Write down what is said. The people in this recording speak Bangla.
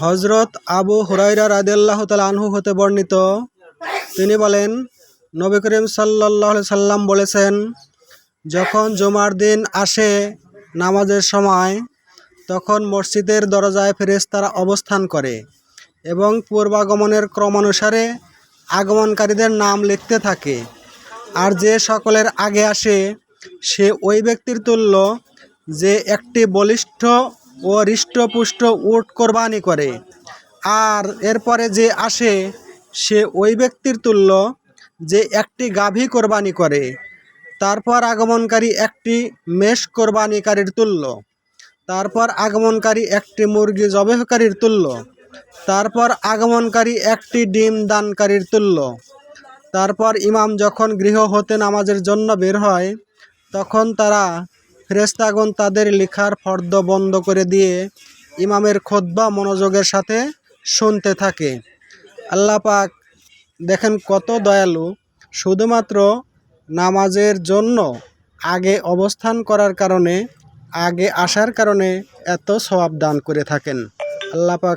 হজরত আবু হুরাইরা রাদিয়াল্লাহু তাআলা আনহু হতে বর্ণিত। তিনি বলেন, নবী করিম আলাইহি সাল্লাম বলেছেন, যখন জুমার দিন আসে নামাজের সময়, তখন মসজিদের দরজায় ফেরেশতারা অবস্থান করে এবং পূর্বাগমনের ক্রমানুসারে আগমনকারীদের নাম লিখতে থাকে। আর যে সকলের আগে আসে, সে ওই ব্যক্তির তুল্য যে একটি বলিষ্ঠ ও হৃষ্টপুষ্ট উট কোরবানি করে। আর এরপরে যে আসে, সে ওই ব্যক্তির তুল্য যে একটি গাভী কোরবানি করে। তারপর আগমনকারী একটি মেষ কোরবানিকারীর তুল্য। তারপর আগমনকারী একটি মুরগি জবেহকারীর তুল্য। তারপর আগমনকারী একটি ডিম দানকারীর তুল্য। তারপর ইমাম যখন গৃহ হতে নামাজের জন্য বের হয়, তখন তারা ফেরেস্তাগণ তাদের লেখার ফর্দ বন্ধ করে দিয়ে ইমামের খোদ্বা মনোযোগের সাথে শুনতে থাকে। আল্লাহ পাক দেখেন কত দয়ালু। শুধুমাত্র নামাজের জন্য আগে অবস্থান করার কারণে, আগে আসার কারণে এত সবাব দান করে থাকেন। আল্লাহ পাক